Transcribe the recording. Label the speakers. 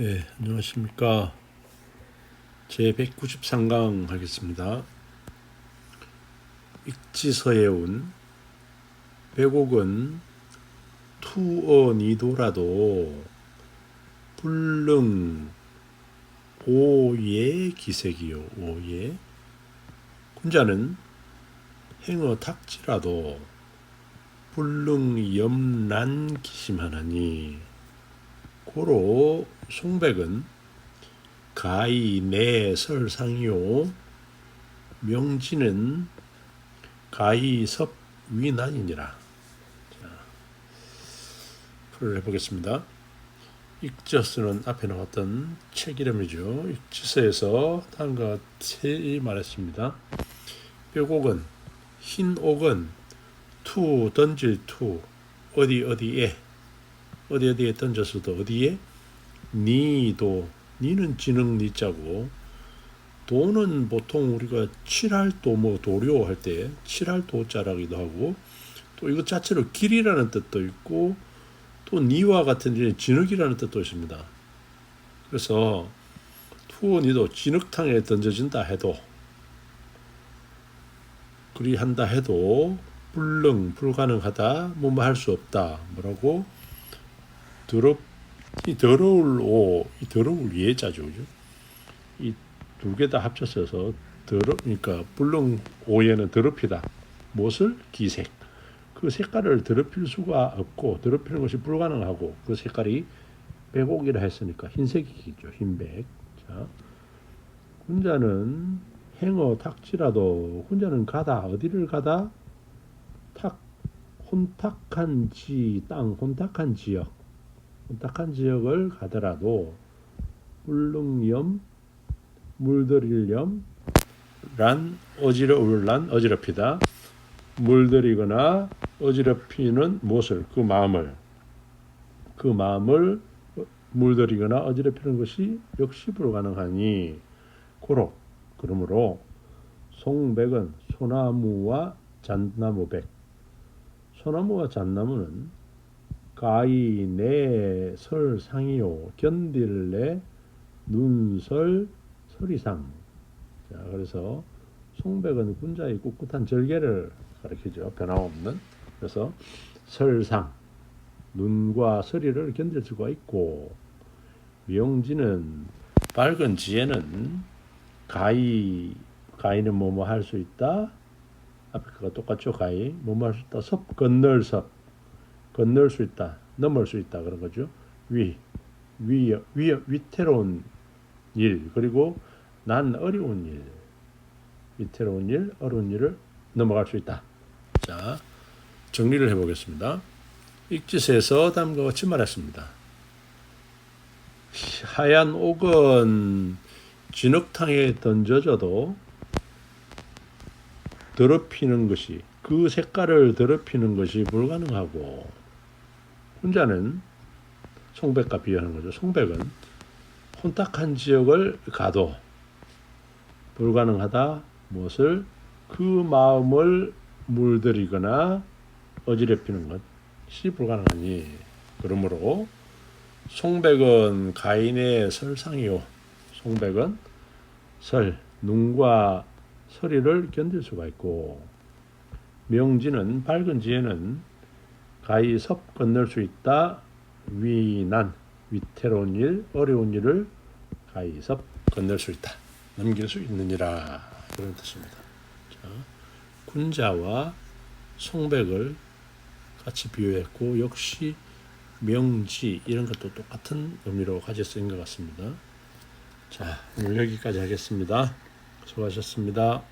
Speaker 1: 네, 안녕하십니까. 제 193강 하겠습니다. 익지서에 온 백옥은 투어니도라도 불능 오예 기색이요 오예 군자는 행어 탁지라도 불능 염란 기심하나니 고로 송백은 가히 내 설상이요 명지는 가히 섭 위난이니라. 자, 풀을 해보겠습니다. 익저스는 앞에 나왔던 책 이름이죠. 익지서에서 다음과 같이 말했습니다. 뼈곡은 흰 옥은 투 던질 투 어디 어디에 어디 어디에 던졌어도 어디에 니도 니는 지능 니자고 도는 보통 우리가 칠할도 뭐 도료 할 때 칠할도 자라기도 하고 또 이것 자체로 길이라는 뜻도 있고 또 니와 같은 이제 진흙이라는 뜻도 있습니다. 그래서 투어니도 진흙탕에 던져진다 해도 그리한다 해도 불능 불가능하다 뭐뭐 할 수 없다 뭐라고 더럽 이 더러울 오, 이 더러울 예자죠, 그죠? 이 두 개 다 합쳐서 더러, 그러니까 불능 오예는 더럽히다. 무엇을 기색. 그 색깔을 더럽힐 수가 없고 더럽히는 것이 불가능하고 그 색깔이 백옥이라 했으니까 흰색이겠죠, 흰백. 자, 혼자는 행어 탁지라도 혼자는 가다 어디를 가다 탁 혼탁한 지 땅 혼탁한 지역 혼탁한 지역을 가더라도 불능염 물들일염 란 어지러 울란 어지럽히다. 물들이거나 어지럽히는 무엇을 그 마음을. 그 마음을 물들이거나 어지럽히는 것이 역시 불가능하니 고로 그러므로 송백은 소나무와 잣나무백. 소나무와 잣나무는 가히 내 설상이요. 견딜래 눈설 서리상. 자 그래서 송백은 군자의 꿋꿋한 절개를 가리키죠. 변함없는. 그래서 설상 눈과 서리를 견딜 수가 있고 명지는 밝은 지혜는 가히 가히는 뭐뭐 할 수 있다? 앞에 그가 똑같죠 가히 뭐뭐 할 수 있다? 섭 건널 섭 건널 수 있다 넘을 수 있다 그런 거죠. 위 위, 위, 위태로운 일 그리고 난 어려운 일 위태로운 일 어려운 일을 넘어갈 수 있다. 자 정리를 해보겠습니다. 익지세에서 다음과 같이 말했습니다. 하얀 옥은 진흙탕에 던져져도 더럽히는 것이 그 색깔을 더럽히는 것이 불가능하고 혼자는 송백과 비교하는 거죠. 송백은 혼탁한 지역을 가도 불가능하다. 무엇을? 그 마음을 물들이거나 어지럽히는 것이 불가능하니. 그러므로 송백은 가인의 설상이요. 송백은 설 눈과 서리를 견딜 수가 있고 명지는 밝은 지혜는 가히 섭 건널 수 있다 위난 위태로운 일 어려운 일을 가히 섭 건널 수 있다 넘길 수 있느니라 그런 뜻입니다. 자, 군자와 송백을 같이 비유했고 역시 명지 이런 것도 똑같은 의미로 가져 쓰인 것 같습니다. 자 오늘 여기까지 하겠습니다. 수고하셨습니다.